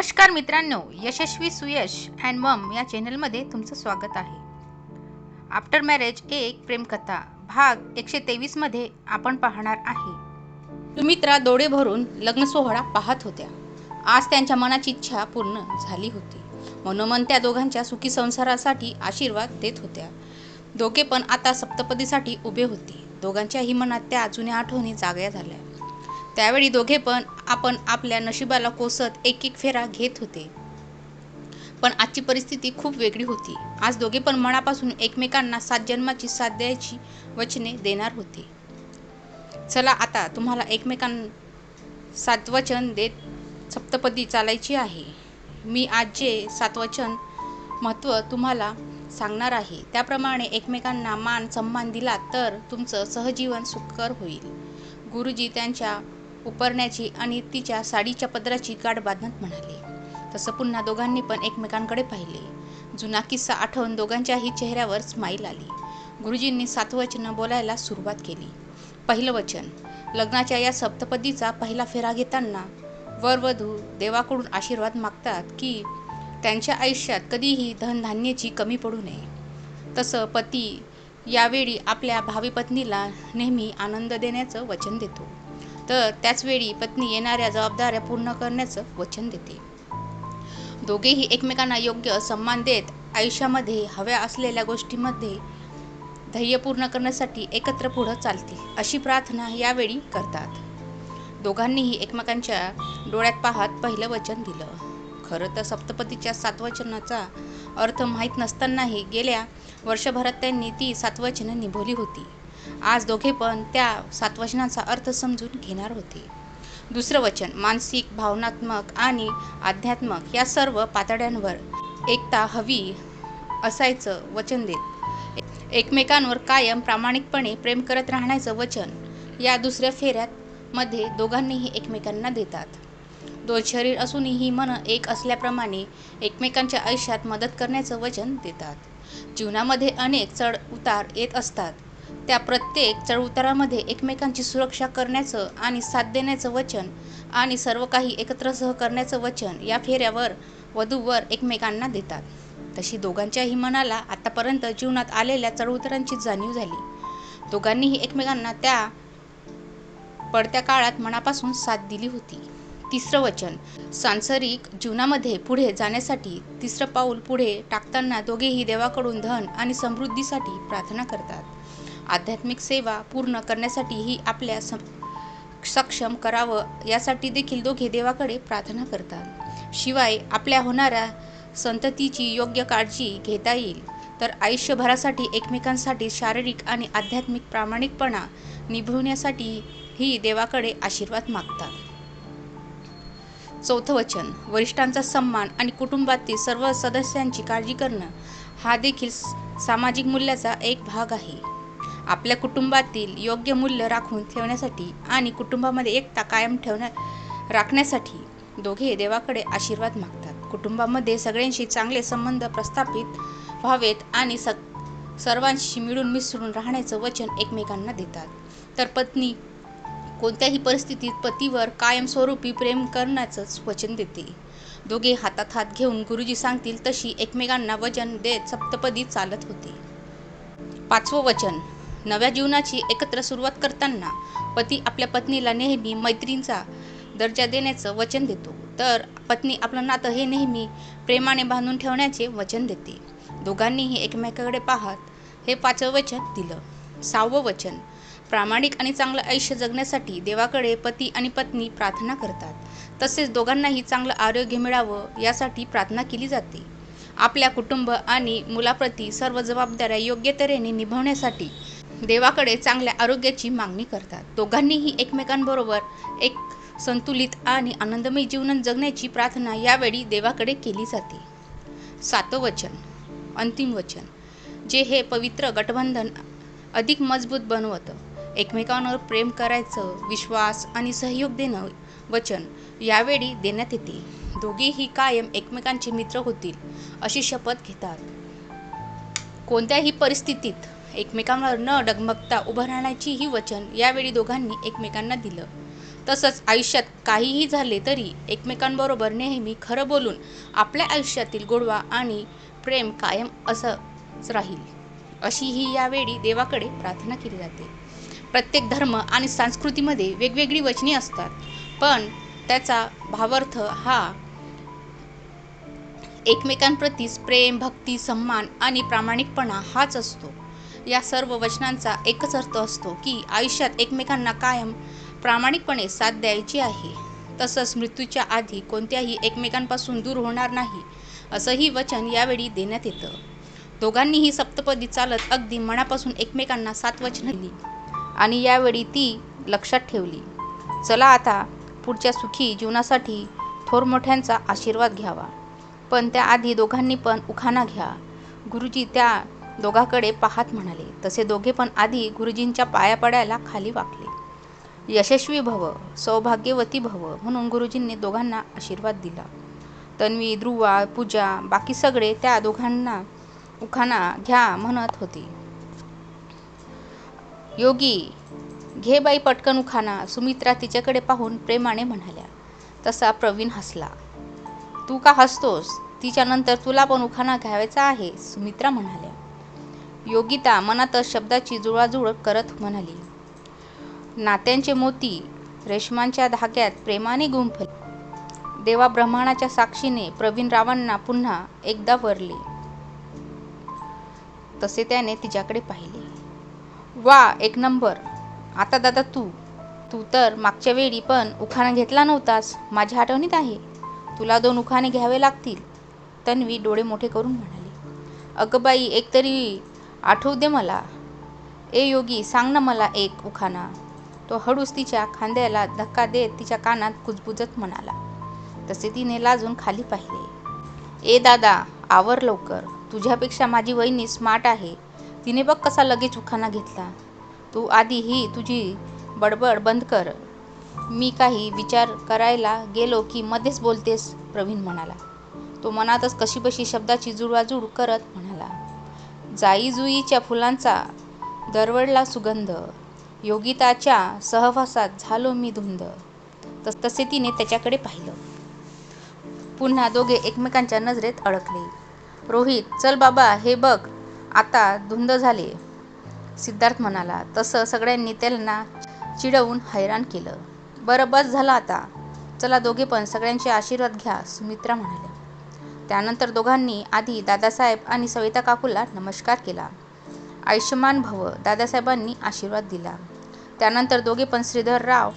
नमस्कार मित्रांनो यशस्वी सुयश अँड मम या चॅनलमध्ये तुमचं स्वागत आहे. आफ्टर मॅरेज एक प्रेमकथा भाग एकशे तेवीसमध्ये आपण पाहणार आहे. सुमित्रा डोळे भरून लग्न सोहळा पाहत होत्या. आज त्यांच्या मनाची इच्छा पूर्ण झाली होती. मनोमन त्या दोघांच्या सुखी संसारासाठी आशीर्वाद देत होत्या. दोघे पण आता सप्तपदीसाठी उभे होते. दोघांच्याही मनात त्या जुन्या आठवणी जाग्या झाल्या. त्यावेळी दोघे पण आपण आपल्या नशिबाला कोसत एक एक फेरा घेत होते. पण आजची परिस्थिती खूप वेगळी होती. आज दोघे पण मनापासून एकमेकांना सात जन्माची साथ द्यायची वचने देणार होते. चला आता तुम्हाला एकमेकां सात वचन देत सप्तपदी चालायची आहे. मी आज जे सातवचन महत्त्व तुम्हाला सांगणार आहे त्याप्रमाणे एकमेकांना मान सन्मान दिला तर तुमचं सहजीवन सुखकर होईल. गुरुजी त्यांच्या उपरण्याची आणि तिच्या साडीच्या पदराची गाठ बांधत म्हणाले. तसं पुन्हा दोघांनी पण एकमेकांकडे पाहिले. जुना किस्सा आठवून दोघांच्याही चेहऱ्यावर स्माईल आली. गुरुजींनी सातवचनं बोलायला सुरुवात केली. पहिलं वचन लग्नाच्या या सप्तपदीचा पहिला फेरा घेताना वरवधू देवाकडून आशीर्वाद मागतात की त्यांच्या आयुष्यात कधीही धनधान्याची कमी पडू नये. तसं पती यावेळी आपल्या भावी पत्नीला नेहमी आनंद देण्याचं वचन देतो. तर त्याचवेळी पत्नी येणाऱ्या जबाबदाऱ्या पूर्ण करण्याचं वचन देते. दोघेही एकमेकांना योग्य सन्मान देत आयुष्यामध्ये हव्या असलेल्या गोष्टीमध्ये ध्येय पूर्ण करण्यासाठी एकत्र पुढं चालतील अशी प्रार्थना यावेळी करतात. दोघांनीही एकमेकांच्या डोळ्यात पाहत पहिलं वचन दिलं. खरं तर सप्तपतीच्या सातवचनाचा अर्थ माहीत नसतानाही गेल्या वर्षभरात त्यांनी ती सातवचनं निभवली होती. आज दोघे पण त्या सातवचनाचा अर्थ समजून घेणार होते. दुसरं वचन मानसिक भावनात्मक आणि आध्यात्मक या सर्व पातळ्यांवर एकता हवी असायचं वचन देत. एकमेकांवर कायम प्रामाणिकपणे प्रेम करत राहण्याचं वचन या दुसऱ्या फेऱ्यात मध्ये दोघांनीही एकमेकांना देतात. दोन शरीर असूनही मन एक असल्याप्रमाणे एकमेकांच्या आयुष्यात मदत करण्याचं वचन देतात. जीवनामध्ये अनेक चढ उतार येत असतात. त्या प्रत्येक चढउतारामध्ये एकमेकांची सुरक्षा करण्याचं आणि साथ देण्याचं वचन आणि सर्व काही एकत्र सह करण्याचं वचन या फेऱ्यावर वधूवर एकमेकांना देतात. तशी दोघांच्याही मनाला आतापर्यंत जीवनात आलेल्या चढउतारांची जाणीव झाली. दोघांनीही एकमेकांना त्या पडत्या काळात मनापासून साथ दिली होती. तिसरं वचन सांसारिक जीवनामध्ये पुढे जाण्यासाठी तिसरं पाऊल पुढे टाकताना दोघेही देवाकडून धन आणि समृद्धीसाठी प्रार्थना करतात. आध्यात्मिक सेवा पूर्ण करण्यासाठीही आपल्या सक्षम करावं यासाठी देखील दोघे देवाकडे प्रार्थना करतात. शिवाय आपल्या होणाऱ्या संततीची योग्य काळजी घेता येईल. तर आयुष्यभरासाठी एकमेकांसाठी शारीरिक आणि आध्यात्मिक प्रामाणिकपणा निभवण्यासाठी ही देवाकडे आशीर्वाद मागतात. चौथं वचन वरिष्ठांचा सन्मान आणि कुटुंबातील सर्व सदस्यांची काळजी करणं हा देखील सामाजिक मूल्याचा एक भाग आहे. आपल्या कुटुंबातील योग्य मूल्य राखून ठेवण्यासाठी आणि कुटुंबामध्ये एकता कायम ठेवण्या राखण्यासाठी दोघे देवाकडे आशीर्वाद मागतात. कुटुंबामध्ये सगळ्यांशी चांगले संबंध प्रस्थापित व्हावेत आणि स सर्वांशी मिळून मिसळून राहण्याचं वचन एकमेकांना देतात. तर पत्नी कोणत्याही परिस्थितीत पतीवर कायमस्वरूपी प्रेम करण्याचंच वचन देते. दोघे हातात हात घेऊन गुरुजी सांगतील तशी एकमेकांना वचन देत सप्तपदी चालत होते. पाचवं वचन. नव्या जीवनाची एकत्र सुरुवात करताना पती आपल्या पत्नीला नेहमी मैत्रींचा दर्जा देण्याचं वचन देतो. तर पत्नी आपलं नातं हे नेहमी प्रेमाने बांधून ठेवण्याचे वचन देते. दोघांनीही एकमेकाकडे पाहत हे पाचवं वचन दिलं. सहावं वचन प्रामाणिक आणि चांगलं आयुष्य जगण्यासाठी देवाकडे पती आणि पत्नी प्रार्थना करतात. तसेच दोघांनाही चांगलं आरोग्य मिळावं यासाठी प्रार्थना केली जाते. आपल्या कुटुंब आणि मुलाप्रती सर्व जबाबदाऱ्या योग्य तऱ्हेने निभवण्यासाठी देवाकडे चांगल्या आरोग्याची मागणी करतात. दोघांनीही एकमेकांबरोबर एक संतुलित आणि आनंदमय जीवन जगण्याची प्रार्थना यावेळी देवाकडे केली जाते. सातवं वचन अंतिम वचन जे हे पवित्र गठबंधन अधिक मजबूत बनवतं. एकमेकांवर प्रेम करायचं विश्वास आणि सहयोग देणं वचन यावेळी देण्यात येते. दोघेही कायम एकमेकांचे मित्र होतील अशी शपथ घेतात. कोणत्याही परिस्थितीत एकमेकांवर न डगमगता उभं राहण्याची ही वचन यावेळी दोघांनी एकमेकांना दिलं. तसंच आयुष्यात काहीही झाले तरी एकमेकांबरोबर नेहमी खरं बोलून आपल्या आयुष्यातील गोडवा आणि प्रेम कायम असंच राहील. अशी ही यावेळी देवाकडे प्रार्थना केली जाते. प्रत्येक धर्म आणि संस्कृतीमध्ये वेगवेगळी वचने असतात पण त्याचा भावार्थ हा एकमेकांप्रतीच प्रेम भक्ती सन्मान आणि प्रामाणिकपणा हाच असतो. या सर्व वचनांचा एकच अर्थ असतो की आयुष्यात एकमेकांना कायम प्रामाणिकपणे साथ द्यायची आहे. तसंच मृत्यूच्या आधी कोणत्याही एकमेकांपासून दूर होणार नाही असंही वचन यावेळी देण्यात येतं. दोघांनीही सप्तपदी चालत अगदी मनापासून एकमेकांना सात वचन दिली आणि यावेळी ती लक्षात ठेवली चला आता पुढच्या सुखी जीवनासाठी थोर मोठ्यांचा आशीर्वाद घ्यावा. पण त्याआधी दोघांनी पण उखाणा घ्या. गुरुजी त्या दोघाकडे पाहत म्हणाले. तसे दोघे पण आधी गुरुजींच्या पाया पडायला खाली वाकले. यशस्वी भव सौभाग्यवती भव म्हणून गुरुजींनी दोघांना आशीर्वाद दिला. तन्वी ध्रुवा पूजा बाकी सगळे त्या दोघांना उखाणा घ्या म्हणत होते. योगी घे बाई पटकन उखाना सुमित्रा तिच्याकडे पाहून प्रेमाने म्हणाल्या. तसा प्रवीण हसला. तू का हसतोस? तिच्यानंतर तुला पण उखाना घ्यावायचा आहे सुमित्रा म्हणाल्या. योगिता मनातच शब्दाची जुळाजुळ करत म्हणाली नात्यांचे मोती रेशमांच्या धाग्यात प्रेमाने गुंफले. देवा ब्रह्माणाच्या साक्षीने प्रवीण रावांना पुन्हा एकदा वरले. तसे त्याने तिच्याकडे पाहिले. वा एक नंबर. आता दादा तू तू तर मागच्या वेळी पण उखाणा घेतला नव्हतास. माझ्या आठवणीत आहे. तुला दोन उखाणे घ्यावे लागतील. तन्वी डोळे मोठे करून म्हणाली अगं बाई एक तरी आठवू दे मला. ए योगी सांग ना मला एक उखाणा. तो हळूच तिच्या खांद्याला धक्का देत तिच्या कानात कुजबुजत म्हणाला. तसे तिने लाजून खाली पाहिले. ए दादा आवर लवकर. तुझ्यापेक्षा माझी वहिनी स्मार्ट आहे. तिने बघ कसा लगेच उखाणा घेतला. तू आधी ही तुझी बडबड बंद कर. मी काही विचार करायला गेलो की मध्येच बोलतेस प्रवीण म्हणाला. तो मनातच कशीबशी शब्दाची जुळवाजुळ करत म्हणाला. जाई जुईच्या फुलांचा दरवडला सुगंध. योगिताच्या सहवासात झालो मी धुंद. तस तसे तिने त्याच्याकडे पाहिलं. पुन्हा दोघे एकमेकांच्या नजरेत अडकले. रोहित चल बाबा हे बघ आता धुंद झाले. सिद्धार्थ म्हणाला. तसं सगळ्यांनी त्यांना चिडवून हैराण केलं. बरं बस झालं आता. चला दोघे पण सगळ्यांचे आशीर्वाद घ्या सुमित्रा म्हणाल्या. त्यानंतर दोघांनी आधी दादासाहेब आणि सविता काकूला नमस्कार केला. आयुष्यमान भव दादासाहेबांनी आशीर्वाद दिला. त्यानंतर दोघे पण श्रीधरराव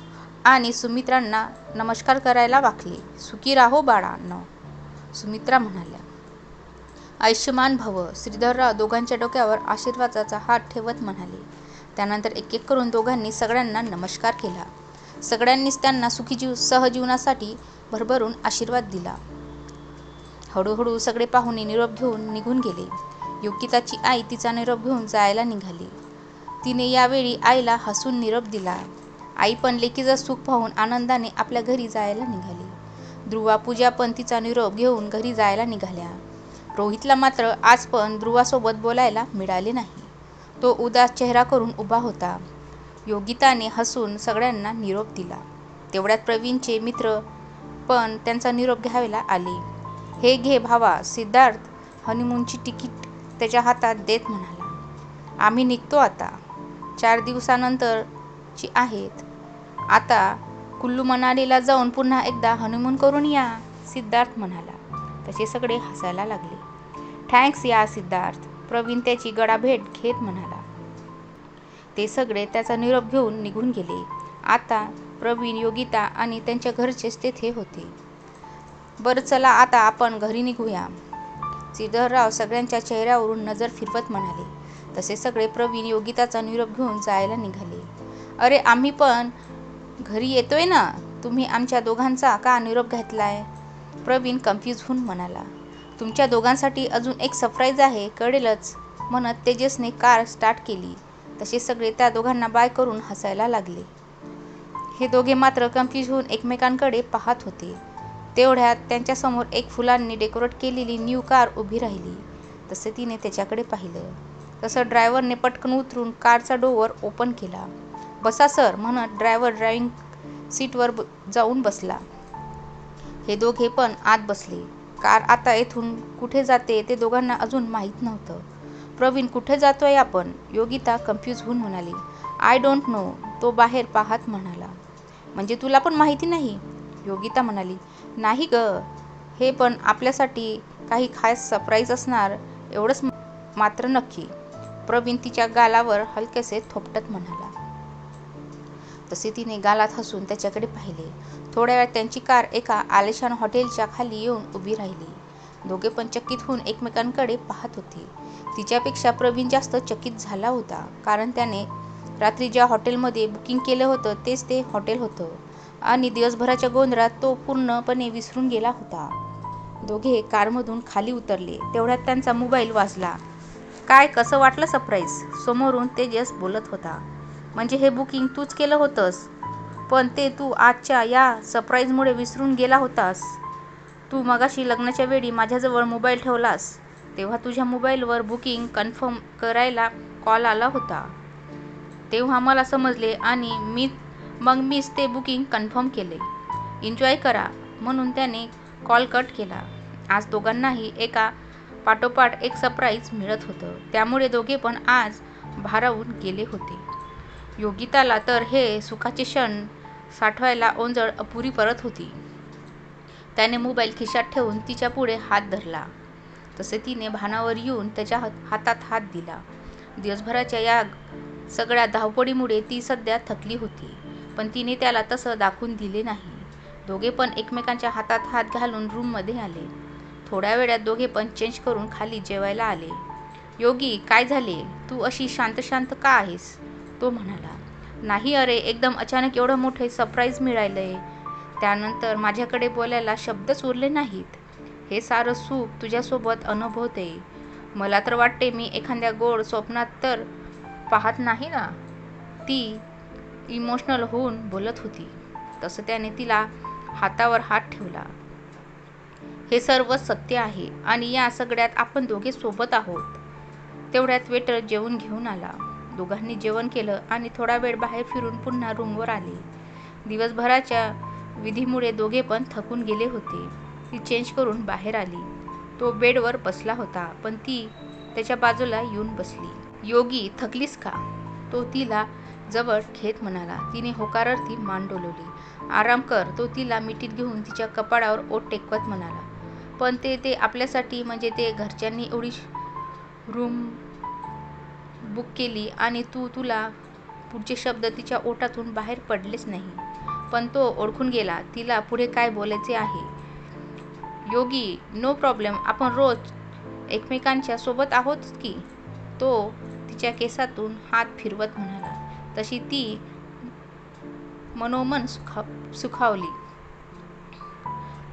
आणि सुमित्रांना नमस्कार करायला वाकले. सुखी राहो बाळांनो सुमित्रा म्हणाल्या. आयुष्यमान भव श्रीधरराव दोघांच्या डोक्यावर आशीर्वादाचा हात ठेवत म्हणाले. त्यानंतर एक एक करून दोघांनी सगळ्यांना नमस्कार केला. सगळ्यांनीच त्यांना सुखी जीव सहजीवनासाठी भरभरून आशीर्वाद दिला. हळूहळू सगळे पाहुणे निरोप घेऊन निघून गेले. योगिताची आई तिचा निरोप घेऊन जायला निघाली. तिने यावेळी आईला हसून निरोप दिला. आई पण लेकीचं सुख पाहून आनंदाने आपल्या घरी जायला निघाली. ध्रुवा पूजा पण तिचा निरोप घेऊन घरी जायला निघाल्या. रोहितला मात्र आज पण ध्रुवासोबत बोलायला मिळाले नाही. तो उदास चेहरा करून उभा होता. योगिताने हसून सगळ्यांना निरोप दिला. तेवढ्यात प्रवीणचे मित्र पण त्यांचा निरोप घ्यायला आले. हे घे भावा सिद्धार्थ. हनीमूनची तिकीट त्याच्या हातात देत म्हणाला. आम्ही निघतो आता. चार दिवसानंतरची आहेत. आता कुल्लू मनालीला जाऊन पुन्हा एकदा हनीमून करून या सिद्धार्थ म्हणाला. तसे सगळे हसायला लागले. थँक्स या सिद्धार्थ. प्रवीण त्याची गडाभेट घेत म्हणाला. ते सगळे त्याचा निरोप घेऊन निघून गेले. आता प्रवीण योगिता आणि त्यांच्या घरचेच तेथे होते. बरं चला आता आपण घरी निघूया. श्रीधरराव सगळ्यांच्या चेहऱ्यावरून नजर फिरवत म्हणाले. तसे सगळे प्रवीण योगिताचा निरोप घेऊन जायला निघाले. अरे आम्ही पण घरी येतोय ना? तुम्ही आमच्या दोघांचा का निरोप घेतलाय? प्रवीण कन्फ्यूज होऊन म्हणाला. तुमच्या दोघांसाठी अजून एक सरप्राईज आहे कळेलच. म्हणत तेजसने कार स्टार्ट केली. तसे सगळे त्या दोघांना बाय करून हसायला लागले. हे दोघे मात्र कन्फ्यूज होऊन एकमेकांकडे पाहत होते. तेवढ्यात त्यांच्यासमोर एक फुलांनी डेकोरेट केलेली न्यू कार उभी राहिली. तसे तिने त्याच्याकडे पाहिलं. तसं ड्रायव्हरने पटकन उतरून कारचा डोअर ओपन केला. बसा सर म्हणत ड्रायव्हर ड्रायव्हिंग सीटवर ब जाऊन बसला. हे दोघे पण आत बसले. कार आता येथून कुठे जाते ते दोघांना अजून माहीत नव्हतं. प्रवीण कुठे जातोय आपण? योगिता कन्फ्यूज होऊन म्हणाली. आय डोंट नो तो बाहेर पाहत म्हणाला. म्हणजे तुला पण माहिती नाही? योगिता म्हणाली. नाही ग. हे पण आपल्यासाठी काही खास सरप्राईज असणार एवढंच मात्र नक्की. प्रवीण तिच्या गालावर हलकेसे थोपटत म्हणाला. तसे तिने गालात हसून त्याच्याकडे पाहिले. थोड्या वेळात त्यांची कार एका आलिशान हॉटेलच्या खाली येऊन उभी राहिली. दोघे पण चकित होऊन एकमेकांकडे पाहत होते. तिच्यापेक्षा प्रवीण जास्त चकित झाला होता कारण त्याने रात्री ज्या हॉटेलमध्ये बुकिंग केलं होतं तेच ते हॉटेल होतं. आणि दिवसभराच्या गोंधळात तो पूर्णपणे विसरून गेला होता. दोघे कारमधून खाली उतरले. तेवढ्यात त्यांचा मोबाईल वाजला. काय कसं वाटलं सरप्राईज समोरून तेजस बोलत होता. म्हणजे हे बुकिंग तूच केलं होतंस? पण ते तू आजच्या या सरप्राईजमुळे विसरून गेला होतास. तू मगाशी लग्नाच्या वेळी माझ्याजवळ मोबाईल ठेवलास. तेव्हा तुझ्या मोबाईलवर बुकिंग कन्फर्म करायला कॉल आला होता. तेव्हा मला समजले आणि मी मग मीच ते बुकिंग कन्फर्म केले. एन्जॉय करा म्हणून त्याने कॉल कट केला. आज दोघांनाही एका पाठोपाठ एक सरप्राईज मिळत होतं. त्यामुळे दोघे पण आज भारावून गेले होते. योगिताला तर हे सुखाचे क्षण साठवायला ओंजळ अपुरी परत होती. त्याने मोबाईल खिशात ठेवून तिच्या पुढे हात धरला. तसे तिने भानावर येऊन त्याच्या हात- हातात हात दिला. दिवसभराच्या या सगळ्या धावपळीमुळे ती सध्या थकली होती. पण तिने त्याला तसं दाखवून दिले नाही. दोघे पण एकमेकांच्या हातात हात घालून रूममध्ये आले. थोड्या वेळात दोघे पण चेंज करून खाली जेवायला आले. योगी काय झाले? तू अशी शांत शांत का आहेस? तो म्हणाला. नाही अरे एकदम अचानक एवढं मोठे सरप्राईज मिळालंय. त्यानंतर माझ्याकडे बोलायला शब्दच उरले नाहीत. हे सारं सुख तुझ्यासोबत अनुभवते. मला तर वाटते मी एखाद्या गोड स्वप्नात तर पाहत नाही ना. ती इमोशनल होऊन बोलत होती. तसं त्याने तिला हातावर हात ठेवला. हे सर्व सत्य आहे आणि या सगळ्यात आपण दोघे सोबत आहोत. तेवढ्यात वेटर जेवून घेऊन आला. दोघांनी जेवण केलं आणि थोडा वेळ बाहेर फिरून पुन्हा रूमवर आले. दिवसभराच्या विधीमुळे दोघे पण थकून गेले होते. ती चेंज करून बाहेर आली. तो बेडवर बसला होता पण ती त्याच्या बाजूला येऊन बसली. योगी थकलीस का? तो तिला जवळ घेत म्हणाला. तिने होकारार्थी मान डोलवली. आराम कर. तो तिला मिठीत घेऊन तिच्या कपाळावर ओट टेकवत म्हणाला. पण ते ते आपल्यासाठी म्हणजे ते घरच्यांनी एवढी रूम बुक केली आणि तू तुला पुढचे शब्द तिच्या ओठातून बाहेर पडलेच नाही. पण तो ओळखून गेला. तिला पुढे काय बोलायचे आहे? योगी नो प्रॉब्लेम आपण रोज एकमेकांच्या सोबत आहोत की? तो तिच्या केसातून हात फिरवत म्हणाला. तशी ती मनोमन सुखा सुखावली.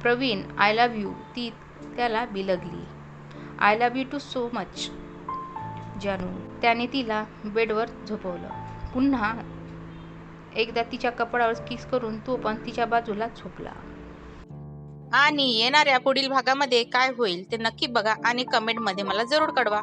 प्रवीण आय लव्ह यू ती त्याला बिलगली. I love you too so much जानू. त्याने तिला बेडवर झोपवलं. पुन्हा एकदा तिच्या कपडावर किस करून तो पण तिच्या बाजूला झोपला. आणि येणाऱ्या पुढील भागामध्ये काय होईल ते नक्की बघा आणि कमेंटमध्ये मला जरूर कळवा.